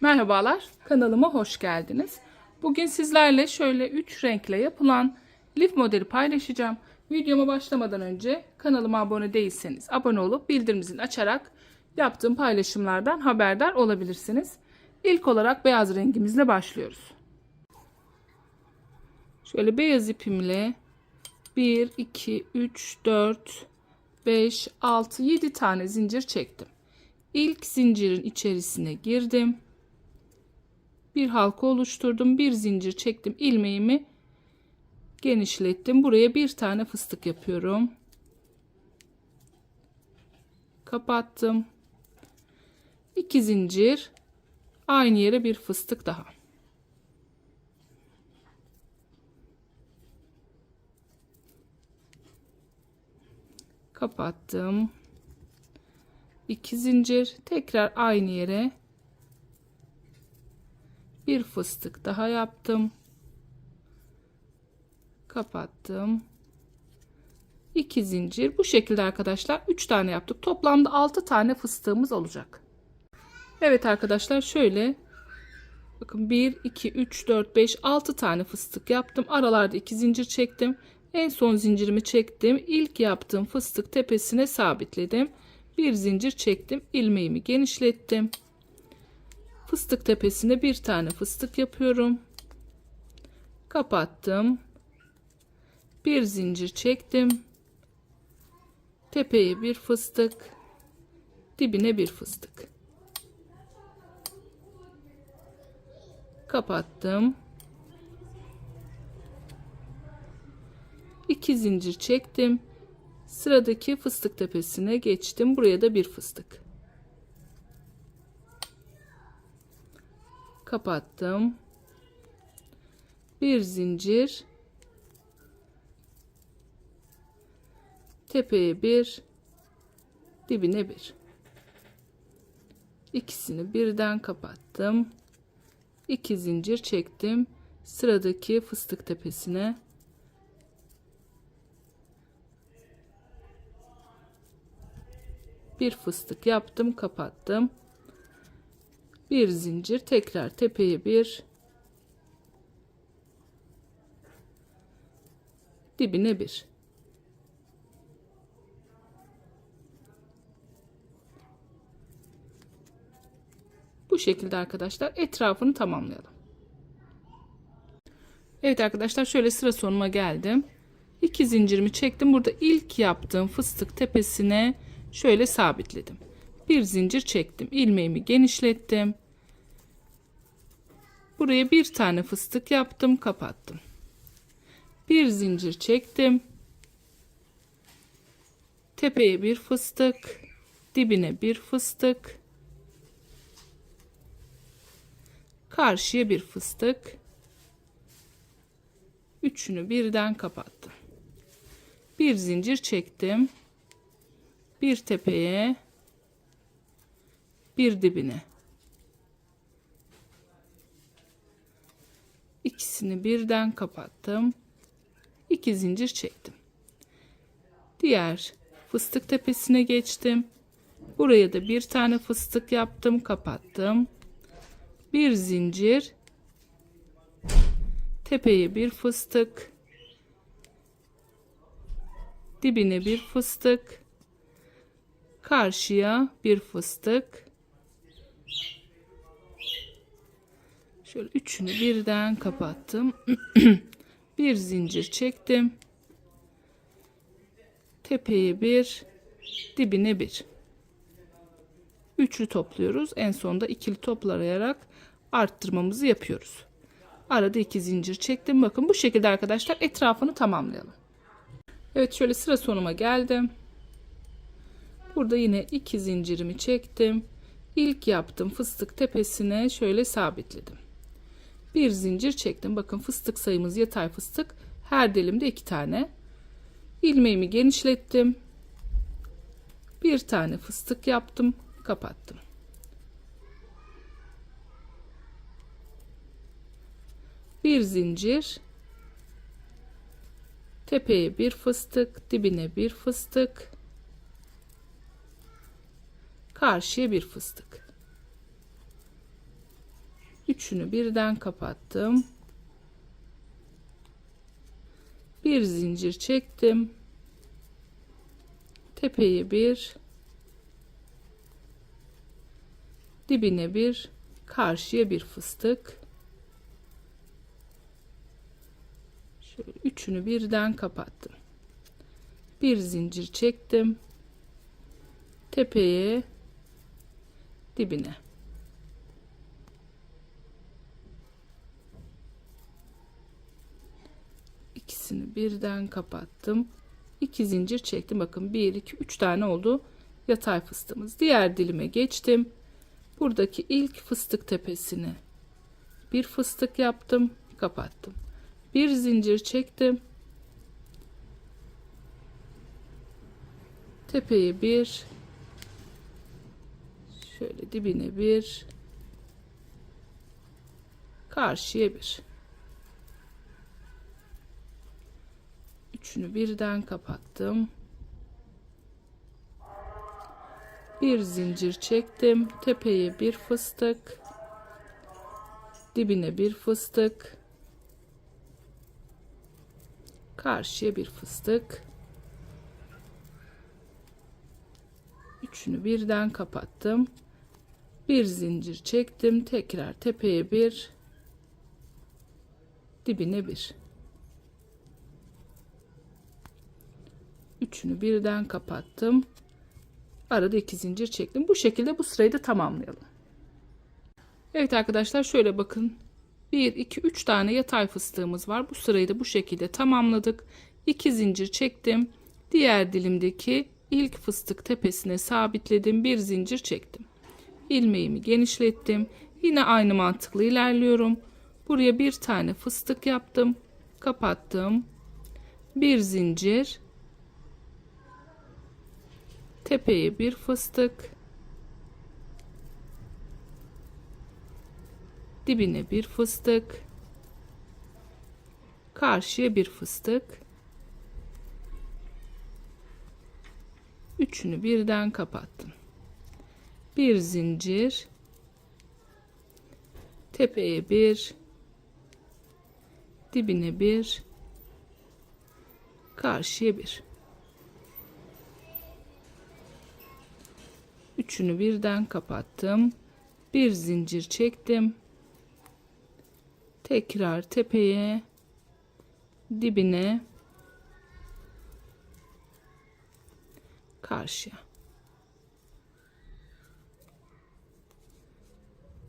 Merhabalar, kanalıma hoş geldiniz. Bugün sizlerle şöyle 3 renkle yapılan lif modeli paylaşacağım. Videoma başlamadan önce kanalıma abone değilseniz abone olup bildirim zilini açarak yaptığım paylaşımlardan haberdar olabilirsiniz. İlk olarak beyaz rengimizle başlıyoruz. Şöyle beyaz ipimle 1, 2, 3, 4, 5, 6, 7 tane zincir çektim. İlk zincirin içerisine girdim. Bir halka oluşturdum. Bir zincir çektim. ilmeğimi genişlettim. Buraya bir tane fıstık yapıyorum. Kapattım. İki zincir. Aynı yere bir fıstık daha. Kapattım. İki zincir. Tekrar aynı yere bir fıstık daha yaptım. Kapattım. 2 zincir. Bu şekilde arkadaşlar 3 tane yaptık. Toplamda 6 tane fıstığımız olacak. Evet arkadaşlar şöyle bakın 1 2 3 4 5 6 tane fıstık yaptım. Aralarda 2 zincir çektim. En son zincirimi çektim. İlk yaptığım fıstık tepesine sabitledim. Bir zincir çektim. ilmeğimi genişlettim. Fıstık tepesine bir tane fıstık yapıyorum. Kapattım. Bir zincir çektim. Tepeye bir fıstık. Dibine bir fıstık. Kapattım. İki zincir çektim. Sıradaki fıstık tepesine geçtim. Buraya da bir fıstık. Kapattım. Bir zincir. Tepeye bir, dibine bir. İkisini birden kapattım. İki zincir çektim. Sıradaki fıstık tepesine bir fıstık yaptım, kapattım bir zincir tekrar tepeye bir dibine bir. Bu şekilde arkadaşlar etrafını tamamlayalım. Evet arkadaşlar şöyle sıra sonuna geldim. İki zincirimi çektim. Burada ilk yaptığım fıstık tepesine şöyle sabitledim bir zincir çektim. İlmeğimi genişlettim. Buraya bir tane fıstık yaptım kapattım. Bir zincir çektim. Tepeye bir fıstık dibine bir fıstık. Karşıya bir fıstık. Üçünü birden kapattım. Bir zincir çektim. Bir tepeye bir dibine. İkisini birden kapattım. İki zincir çektim. Diğer fıstık tepesine geçtim. Buraya da bir tane fıstık yaptım, kapattım. Bir zincir. Tepeye bir fıstık. Dibine bir fıstık. Karşıya bir fıstık Şöyle üçünü birden kapattım. bir zincir çektim. Tepeye bir, dibine bir. Üçlü topluyoruz. En sonda ikili toplayarak arttırmamızı yapıyoruz. Arada iki zincir çektim. Bakın bu şekilde arkadaşlar etrafını tamamlayalım. Evet şöyle sıra sonuma geldim. Burada yine iki zincirimi çektim. İlk yaptım fıstık tepesine şöyle sabitledim bir zincir çektim. Bakın fıstık sayımız yatay fıstık. Her dilimde iki tane. ilmeğimi genişlettim. Bir tane fıstık yaptım. Kapattım. Bir zincir. Tepeye bir fıstık, dibine bir fıstık. Karşıya bir fıstık. Üçünü birden kapattım. Bir zincir çektim. Tepeye bir, dibine bir, karşıya bir fıstık. Şöyle üçünü birden kapattım. Bir zincir çektim. Tepeye, dibine. İkisini birden kapattım. İki zincir çektim. Bakın 1 2 3 tane oldu yatay fıstığımız. Diğer dilime geçtim. Buradaki ilk fıstık tepesine bir fıstık yaptım, kapattım. Bir zincir çektim. Tepeye bir şöyle dibine bir karşıya bir. Üçünü birden kapattım. Bir zincir çektim. Tepeye bir fıstık. Dibine bir fıstık. Karşıya bir fıstık. Üçünü birden kapattım bir zincir çektim tekrar tepeye bir dibine bir. Üçünü birden kapattım. Arada iki zincir çektim. Bu şekilde bu sırayı da tamamlayalım. Evet arkadaşlar şöyle bakın. 1 2 3 tane yatay fıstığımız var. Bu sırayı da bu şekilde tamamladık. 2 zincir çektim. Diğer dilimdeki ilk fıstık tepesine sabitledim. Bir zincir çektim ilmeğimi genişlettim. Yine aynı mantıkla ilerliyorum. Buraya bir tane fıstık yaptım. Kapattım. Bir zincir. Tepeye bir fıstık. Dibine bir fıstık. Karşıya bir fıstık. Üçünü birden kapattım bir zincir. Tepeye bir. Dibine bir. Karşıya bir. Üçünü birden kapattım. Bir zincir çektim. Tekrar tepeye dibine karşıya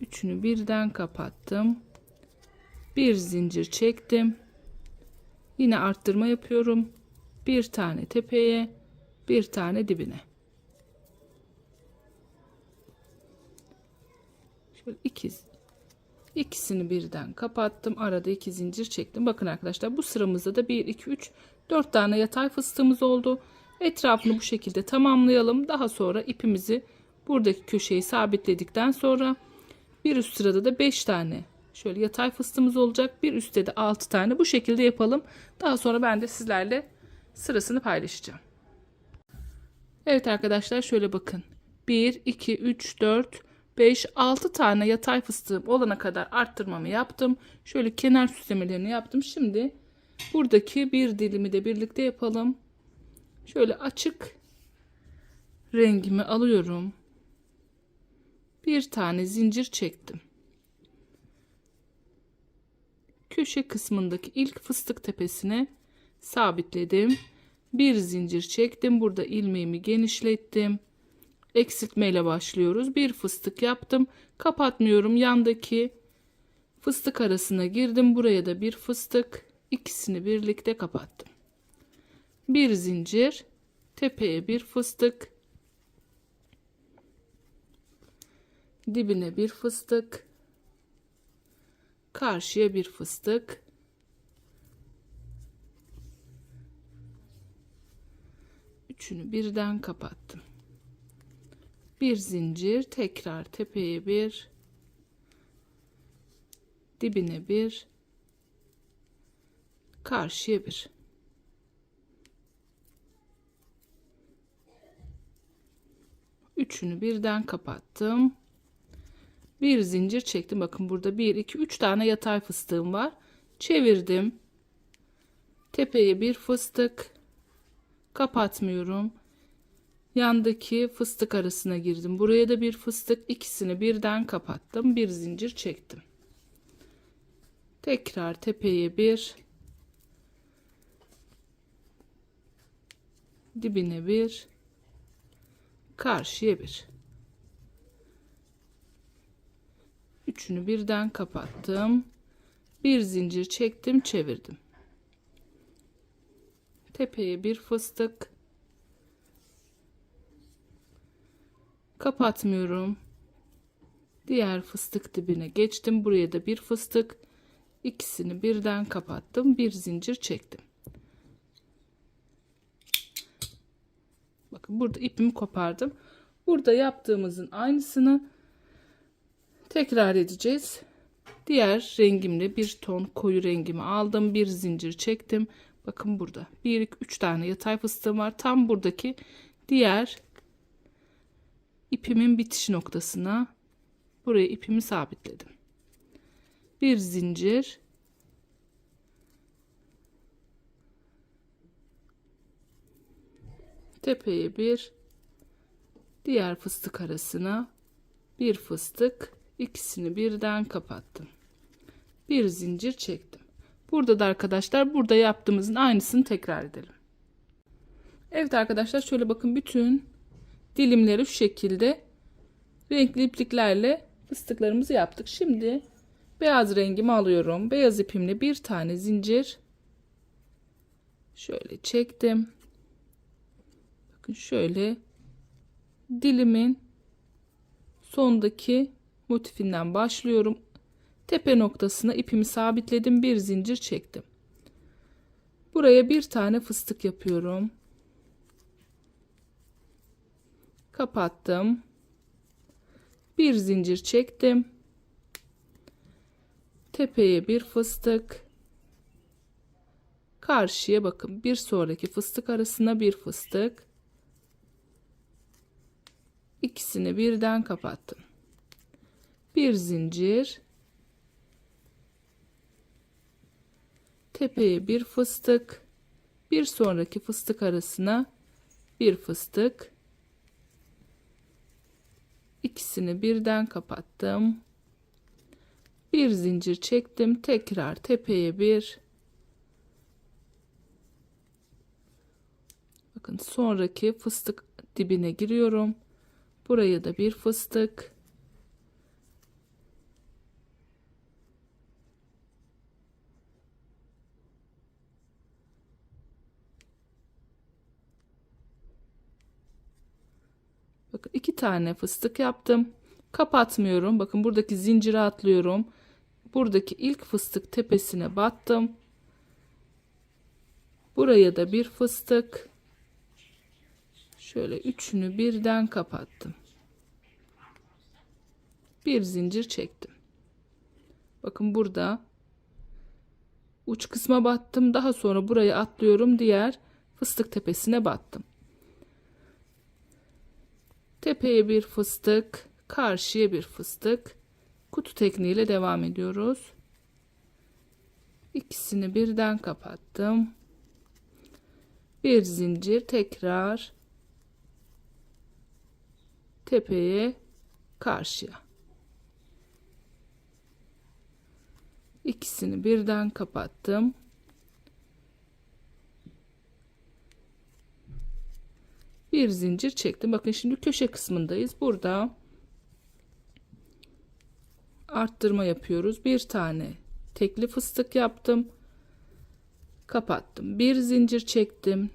üçünü birden kapattım. Bir zincir çektim. Yine arttırma yapıyorum. Bir tane tepeye bir tane dibine. Şöyle ikiz ikisini birden kapattım. Arada iki zincir çektim. Bakın arkadaşlar bu sıramızda da 1 2 3 4 tane yatay fıstığımız oldu. Etrafını bu şekilde tamamlayalım. Daha sonra ipimizi buradaki köşeyi sabitledikten sonra bir üst sırada da 5 tane. Şöyle yatay fıstığımız olacak. Bir üstte de 6 tane. Bu şekilde yapalım. Daha sonra ben de sizlerle sırasını paylaşacağım. Evet arkadaşlar şöyle bakın. 1 2 3 4 5 6 tane yatay fıstığım olana kadar arttırmamı yaptım. Şöyle kenar süslemelerini yaptım. Şimdi buradaki bir dilimi de birlikte yapalım. Şöyle açık rengimi alıyorum bir tane zincir çektim. Köşe kısmındaki ilk fıstık tepesine sabitledim. Bir zincir çektim. Burada ilmeğimi genişlettim. Eksiltme ile başlıyoruz. Bir fıstık yaptım. Kapatmıyorum. Yandaki fıstık arasına girdim. Buraya da bir fıstık. İkisini birlikte kapattım. Bir zincir tepeye bir fıstık dibine bir fıstık. Karşıya bir fıstık. Üçünü birden kapattım. Bir zincir tekrar tepeye bir. Dibine bir. Karşıya bir. Üçünü birden kapattım Bir zincir çektim. Bakın burada 1 2 3 tane yatay fıstığım var. Çevirdim. Tepeye bir fıstık. Kapatmıyorum. Yandaki fıstık arasına girdim. Buraya da bir fıstık. ikisini birden kapattım. Bir zincir çektim. Tekrar tepeye bir. Dibine bir. Karşıya bir. Üçünü birden kapattım. Bir zincir çektim, çevirdim. Tepeye bir fıstık. Kapatmıyorum. Diğer fıstık dibine geçtim. Buraya da bir fıstık. İkisini birden kapattım. Bir zincir çektim. Bakın burada ipimi kopardım. Burada yaptığımızın aynısını tekrar edeceğiz. Diğer rengimle bir ton koyu rengimi aldım. Bir zincir çektim. Bakın burada 1 2 3 tane yatay fıstığım var. Tam buradaki diğer ipimin bitiş noktasına buraya ipimi sabitledim. Bir zincir tepeye bir diğer fıstık arasına bir fıstık ikisini birden kapattım. Bir zincir çektim. Burada da arkadaşlar burada yaptığımızın aynısını tekrar edelim. Evet arkadaşlar şöyle bakın bütün dilimleri şu şekilde renkli ipliklerle fıstıklarımızı yaptık. Şimdi beyaz rengimi alıyorum. Beyaz ipimle bir tane zincir şöyle çektim. Bakın şöyle dilimin sondaki motifinden başlıyorum. Tepe noktasına ipimi sabitledim. Bir zincir çektim. Buraya bir tane fıstık yapıyorum. Kapattım. Bir zincir çektim. Tepeye bir fıstık. Karşıya bakın. Bir sonraki fıstık arasına bir fıstık. İkisini birden kapattım. Bir zincir. Tepeye bir fıstık. Bir sonraki fıstık arasına bir fıstık. İkisini birden kapattım. Bir zincir çektim. Tekrar tepeye bir. Bakın sonraki fıstık dibine giriyorum. Buraya da bir fıstık. Bakın iki tane fıstık yaptım. Kapatmıyorum. Bakın buradaki zinciri atlıyorum. Buradaki ilk fıstık tepesine battım. Buraya da bir fıstık. Şöyle üçünü birden kapattım. Bir zincir çektim. Bakın burada uç kısma battım. Daha sonra buraya atlıyorum. Diğer fıstık tepesine battım. Tepeye bir fıstık, karşıya bir fıstık. Kutu tekniğiyle devam ediyoruz. İkisini birden kapattım. Bir zincir tekrar tepeye karşıya. İkisini birden kapattım. Bir zincir çektim. Bakın şimdi köşe kısmındayız. Burada arttırma yapıyoruz. Bir tane tekli fıstık yaptım. Kapattım. Bir zincir çektim.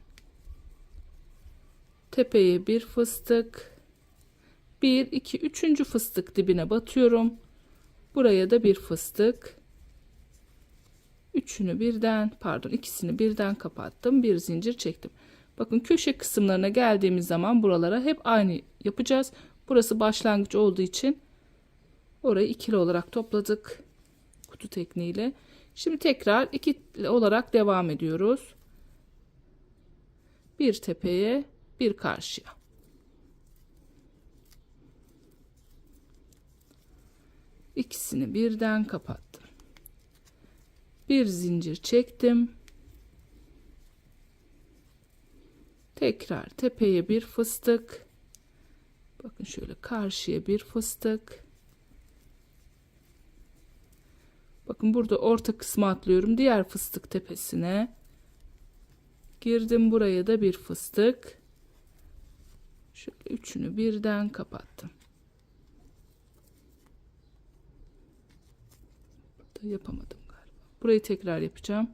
Tepeye bir fıstık. Bir, iki, üçüncü fıstık dibine batıyorum. Buraya da bir fıstık. Üçünü birden pardon ikisini birden kapattım. Bir zincir çektim. Bakın köşe kısımlarına geldiğimiz zaman buralara hep aynı yapacağız. Burası başlangıç olduğu için orayı ikili olarak topladık. Kutu tekniğiyle. Şimdi tekrar ikili olarak devam ediyoruz. Bir tepeye bir karşıya. İkisini birden kapattım. Bir zincir çektim. Tekrar tepeye bir fıstık. Bakın şöyle karşıya bir fıstık. Bakın burada orta kısmı atlıyorum. Diğer fıstık tepesine. Girdim buraya da bir fıstık. Şöyle üçünü birden kapattım. Burada yapamadım galiba. Burayı tekrar yapacağım.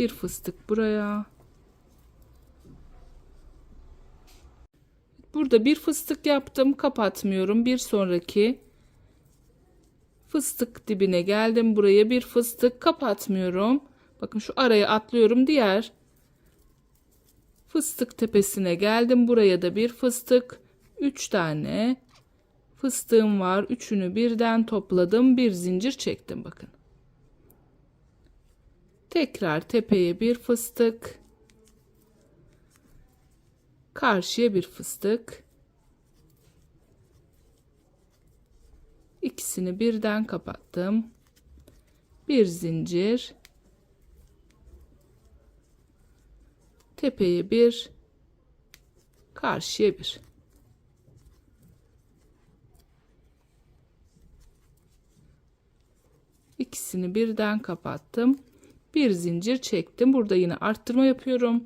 Bir fıstık buraya. Burada bir fıstık yaptım. Kapatmıyorum. Bir sonraki fıstık dibine geldim. Buraya bir fıstık kapatmıyorum. Bakın şu araya atlıyorum. Diğer fıstık tepesine geldim. Buraya da bir fıstık. 3 tane fıstığım var. Üçünü birden topladım. Bir zincir çektim bakın. Tekrar tepeye bir fıstık. Karşıya bir fıstık. İkisini birden kapattım. Bir zincir. Tepeye bir. Karşıya bir. İkisini birden kapattım. Bir zincir çektim. Burada yine arttırma yapıyorum.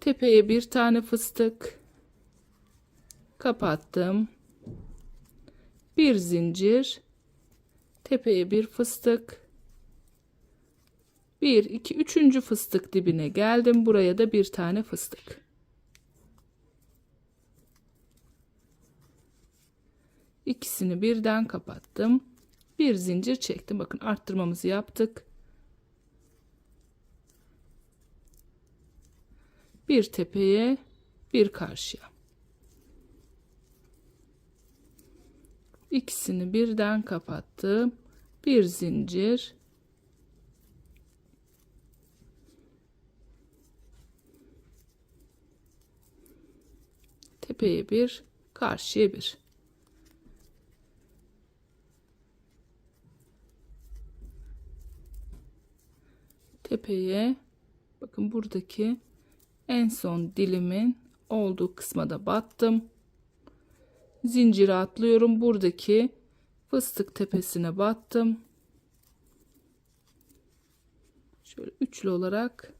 Tepeye bir tane fıstık. Kapattım. Bir zincir. Tepeye bir fıstık. Bir, iki, üçüncü fıstık dibine geldim. Buraya da bir tane fıstık. İkisini birden kapattım. Bir zincir çektim. Bakın arttırmamızı yaptık. Bir tepeye bir karşıya. İkisini birden kapattım. Bir zincir. Tepeye bir karşıya bir. Tepeye bakın buradaki en son dilimin olduğu kısma da battım. Zinciri atlıyorum. Buradaki fıstık tepesine battım. Şöyle üçlü olarak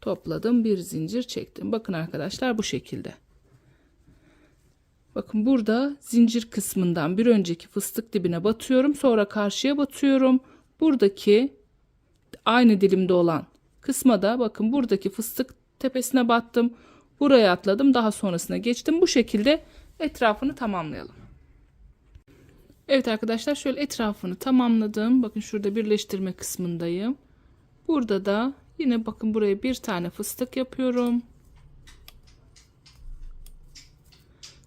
topladım. Bir zincir çektim. Bakın arkadaşlar bu şekilde. Bakın burada zincir kısmından bir önceki fıstık dibine batıyorum. Sonra karşıya batıyorum. Buradaki aynı dilimde olan kısma da bakın buradaki fıstık tepesine battım. Buraya atladım. Daha sonrasına geçtim. Bu şekilde etrafını tamamlayalım. Evet arkadaşlar şöyle etrafını tamamladım. Bakın şurada birleştirme kısmındayım. Burada da yine bakın buraya bir tane fıstık yapıyorum.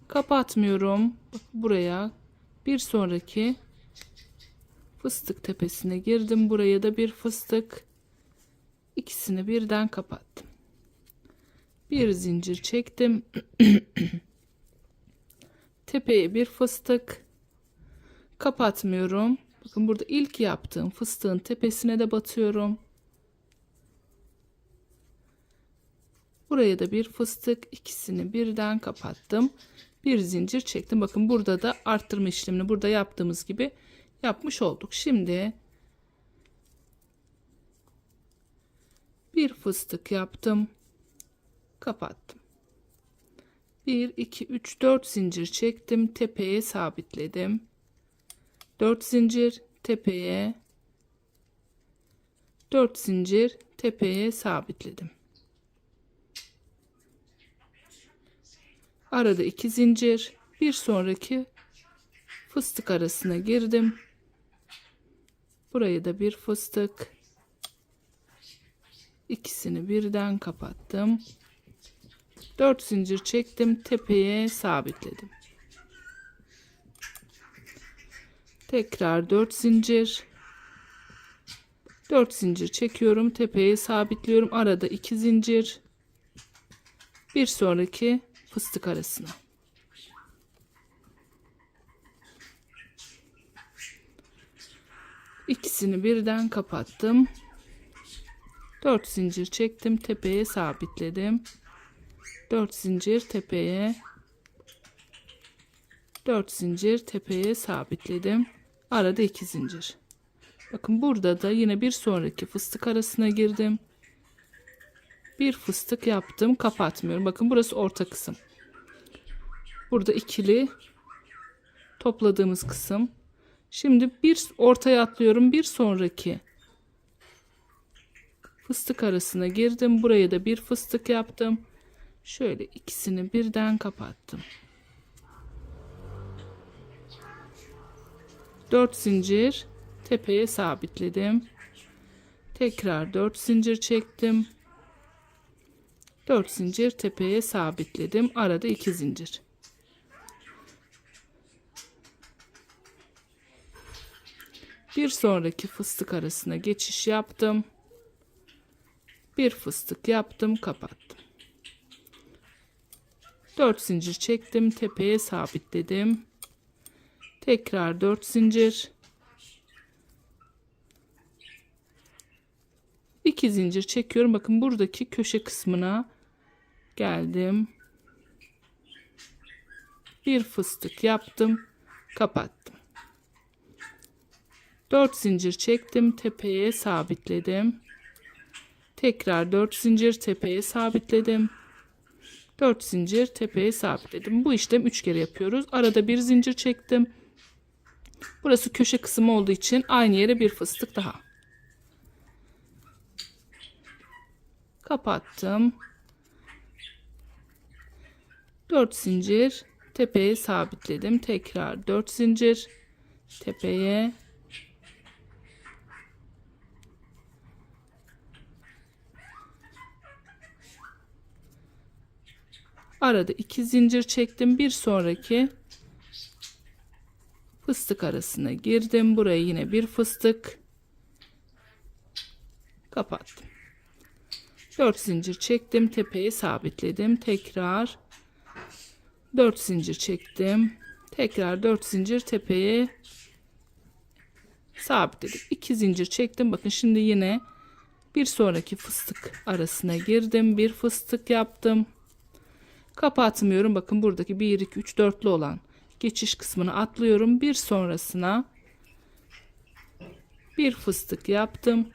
Kapatmıyorum. Bak buraya bir sonraki fıstık tepesine girdim. Buraya da bir fıstık ikisini birden kapattım. Bir zincir çektim. Tepeye bir fıstık kapatmıyorum. Bakın burada ilk yaptığım fıstığın tepesine de batıyorum. Buraya da bir fıstık ikisini birden kapattım. Bir zincir çektim. Bakın burada da arttırma işlemini burada yaptığımız gibi yapmış olduk. Şimdi bir fıstık yaptım. Kapattım. 1 2 3 4 zincir çektim. Tepeye sabitledim. 4 zincir tepeye. 4 zincir tepeye sabitledim. Arada 2 zincir. Bir sonraki fıstık arasına girdim. Buraya da bir fıstık ikisini birden kapattım. 4 zincir çektim. Tepeye sabitledim. Tekrar 4 zincir. 4 zincir çekiyorum. Tepeye sabitliyorum. Arada 2 zincir. bir sonraki fıstık arasına. İkisini birden kapattım. 4 zincir çektim, tepeye sabitledim. 4 zincir tepeye 4 zincir tepeye sabitledim. Arada 2 zincir. Bakın burada da yine bir sonraki fıstık arasına girdim. Bir fıstık yaptım, kapatmıyorum. Bakın burası orta kısım. Burada ikili topladığımız kısım. Şimdi bir ortaya atlıyorum. Bir sonraki fıstık arasına girdim. Buraya da bir fıstık yaptım. Şöyle ikisini birden kapattım. 4 zincir tepeye sabitledim. Tekrar 4 zincir çektim. 4 zincir tepeye sabitledim. Arada 2 zincir. Bir sonraki fıstık arasına geçiş yaptım. Bir fıstık yaptım, kapattım. 4 zincir çektim, tepeye sabitledim. Tekrar 4 zincir. 2 zincir çekiyorum. Bakın buradaki köşe kısmına geldim. Bir fıstık yaptım, kapattım. 4 zincir çektim, tepeye sabitledim. Tekrar 4 zincir tepeye sabitledim. 4 zincir tepeye sabitledim. Bu işlem 3 kere yapıyoruz. Arada bir zincir çektim. Burası köşe kısmı olduğu için aynı yere bir fıstık daha. Kapattım. 4 zincir tepeye sabitledim. Tekrar 4 zincir tepeye Arada iki zincir çektim. Bir sonraki fıstık arasına girdim. Buraya yine bir fıstık kapattım. 4 zincir çektim. Tepeye sabitledim. Tekrar 4 zincir çektim. Tekrar 4 zincir tepeye sabitledim. 2 zincir çektim. Bakın şimdi yine bir sonraki fıstık arasına girdim. Bir fıstık yaptım. Kapatmıyorum. Bakın buradaki 1, 2, 3, 4'lü olan geçiş kısmını atlıyorum. Bir sonrasına bir fıstık yaptım.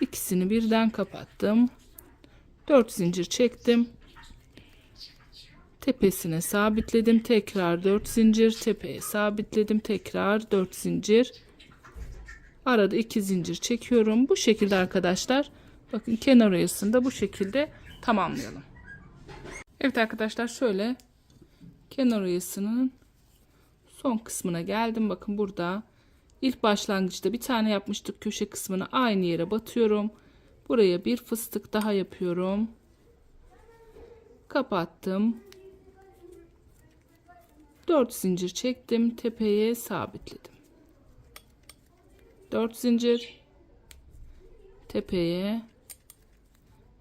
İkisini birden kapattım. 4 zincir çektim. Tepesine sabitledim. Tekrar 4 zincir tepeye sabitledim. Tekrar 4 zincir. Arada 2 zincir çekiyorum. Bu şekilde arkadaşlar Bakın kenar oyasını da bu şekilde tamamlayalım. Evet arkadaşlar şöyle kenar oyasının son kısmına geldim. Bakın burada ilk başlangıçta bir tane yapmıştık. Köşe kısmını aynı yere batıyorum. Buraya bir fıstık daha yapıyorum. Kapattım. 4 zincir çektim. Tepeye sabitledim. 4 zincir tepeye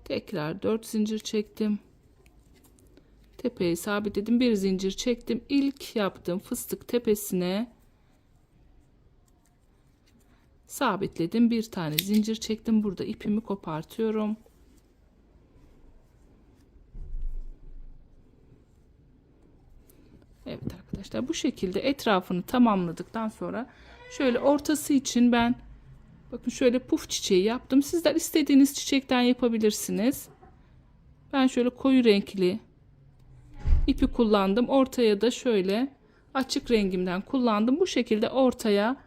Tekrar 4 zincir çektim. Tepeye sabitledim. Bir zincir çektim. İlk yaptığım fıstık tepesine sabitledim. Bir tane zincir çektim. Burada ipimi kopartıyorum. Evet arkadaşlar bu şekilde etrafını tamamladıktan sonra şöyle ortası için ben Bakın şöyle puf çiçeği yaptım. Sizler istediğiniz çiçekten yapabilirsiniz. Ben şöyle koyu renkli ipi kullandım. Ortaya da şöyle açık rengimden kullandım. Bu şekilde ortaya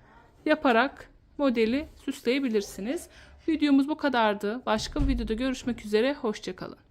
yaparak modeli süsleyebilirsiniz. Videomuz bu kadardı. Başka bir videoda görüşmek üzere. Hoşçakalın.